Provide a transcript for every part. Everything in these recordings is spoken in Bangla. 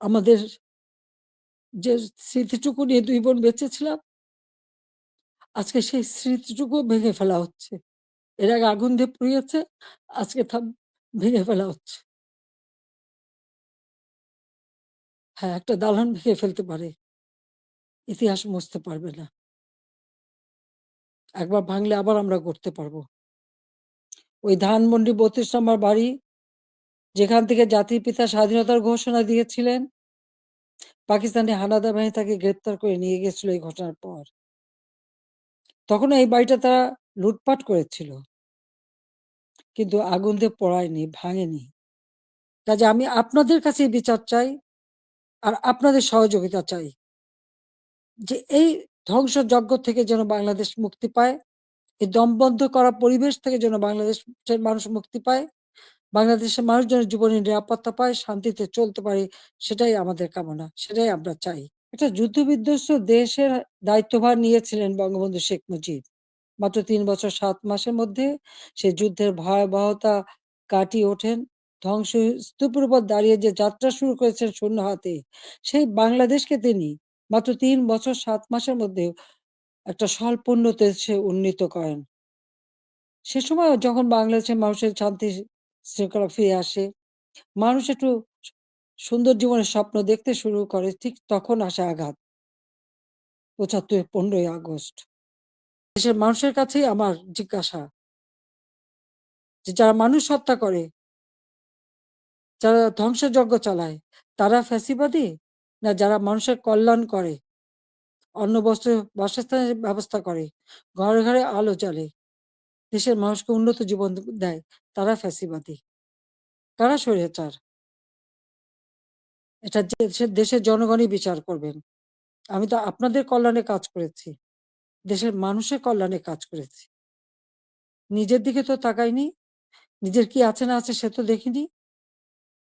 আমাদের যে স্মৃতিটুকু নিয়ে দুই বোন বেঁচে ছিলাম আজকে সেই স্মৃতিটুকু ভেঙে ফেলা হচ্ছে। এর আগে আগুন দিয়ে পুড়িয়েছে, আজকে থা ভেঙে ফেলা হচ্ছে। হ্যাঁ, একটা দালান ভেঙে ফেলতে পারে। ইতিহাস মুছতে পারবে না। একবার ভাঙলে আবার আমরা গড়তে পারব ওই ধানমন্ডি ৩২ নম্বর বাড়ি, যেখান থেকে জাতির পিতা স্বাধীনতার ঘোষণা দিয়েছিলেন পাকিস্তানি হানাদার বাহিনী তাকে গ্রেপ্তার করে নিয়ে গেছিল এই ঘটনার পর। তখন এই বাড়িটা তারা লুটপাট করেছিল। কিন্তু আগুন দিয়ে পড়ায়নি ভাঙেনি। কাজে আমি আপনাদের কাছেই বিচার চাই, আর আপনাদের সহযোগিতা চাই। যে এই ধ্বংসযজ্ঞ থেকে যেন বাংলাদেশ মুক্তি পায়। এই দমবন্ধ করা পরিবেশ থেকে যেন বাংলাদেশের মানুষ মুক্তি পায়। বাংলাদেশের মানুষ জীবনে নিরাপত্তা পায়, শান্তিতে চলতে পারে সেটাই আমাদের কামনা, সেটাই আমরা চাই। একটা যুদ্ধ-বিধ্বস্ত দেশের দায়িত্বভার নিয়েছিলেন বঙ্গবন্ধু শেখ মুজিব। মাত্র তিন বছর সাত মাসের মধ্যে সে যুদ্ধের ভয়াবহতা কাটিয়ে ওঠেন। ধ্বংসস্তূপের উপর দাঁড়িয়ে যে যাত্রা শুরু করেছেন শূন্য হাতে, সেই বাংলাদেশকে তিনি মাত্র তিন বছর সাত মাসের মধ্যে একটা স্বল্পোন্নত দেশে উন্নীত করেন। সে সময় যখন বাংলাদেশের মানুষের শান্তি শৃঙ্খলা ফিরে আসে, মানুষ একটু সুন্দর জীবনের স্বপ্ন দেখতে শুরু করে, ঠিক তখন আসে আঘাত। ৭৫ এর ১৫ই আগস্ট। দেশের মানুষের কাছেই আমার জিজ্ঞাসা যে যারা মানুষ হত্যা করে যারা ধ্বংসযজ্ঞ চালায়, তারা ফ্যাসিবাদী? না যারা মানুষের কল্যাণ করে, অন্ন, বস্ত্র, বাসস্থানের ব্যবস্থা করে, ঘরে, ঘরে আলো জ্বালে, দেশের মানুষকে উন্নত জীবন দেয়, ফ্যাসিবাদী? কারা স্বৈরাচার? এটা দেশের জনগণই বিচার করবেন। আমি তো আপনাদের কল্যাণে কাজ করেছি। দেশের মানুষের কল্যাণে কাজ করেছি। নিজের দিকে তো তাকাইনি। নিজের কি আছে না আছে সে তো দেখিনি।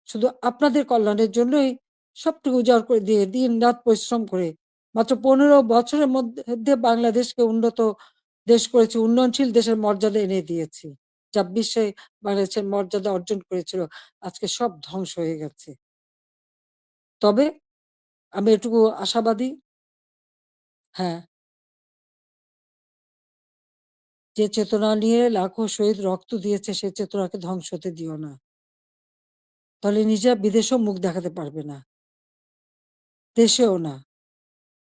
শুধু আপনাদের কল্যাণের জন্যই সবটুকু উজাড় করে দিয়ে দিন-রাত পরিশ্রম করে মাত্র ১৫ বছরের মধ্যে বাংলাদেশকে উন্নত দেশ করেছি, উন্নয়নশীল দেশের মর্যাদা এনে দিয়েছি। যা বিশ্বে বাংলাদেশের মর্যাদা অর্জন করেছিল, আজকে সব ধ্বংস হয়ে গেছে। তবে আমি এটুকু আশাবাদী হ্যাঁ। যে চেতনা নিয়ে লাখো শহীদ রক্ত দিয়েছে সে চেতনাকে ধ্বংস হতে দিও না। তাহলে নিজেরা বিদেশেও মুখ দেখাতে পারবে না। দেশেও না।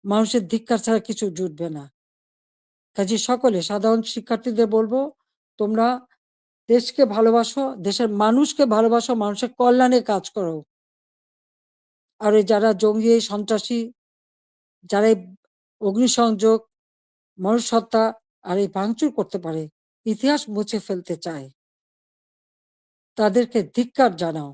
মানুষের ধিক্কার ছাড়া কিছু জুটবে না। কাজে সকলে সাধারণ শিক্ষার্থীদের বলব তোমরা দেশকে ভালোবাসো, দেশের মানুষকে ভালোবাসো, মানুষের কল্যাণে কাজ করো। আর যারা জঙ্গি, সন্ত্রাসী, যারা অগ্নিসংযোগ, মানুষ হত্যা আর এই ভাঙচুর করতে পারে, ইতিহাস মুছে ফেলতে চায় তাদেরকে ধিক্কার জানাও।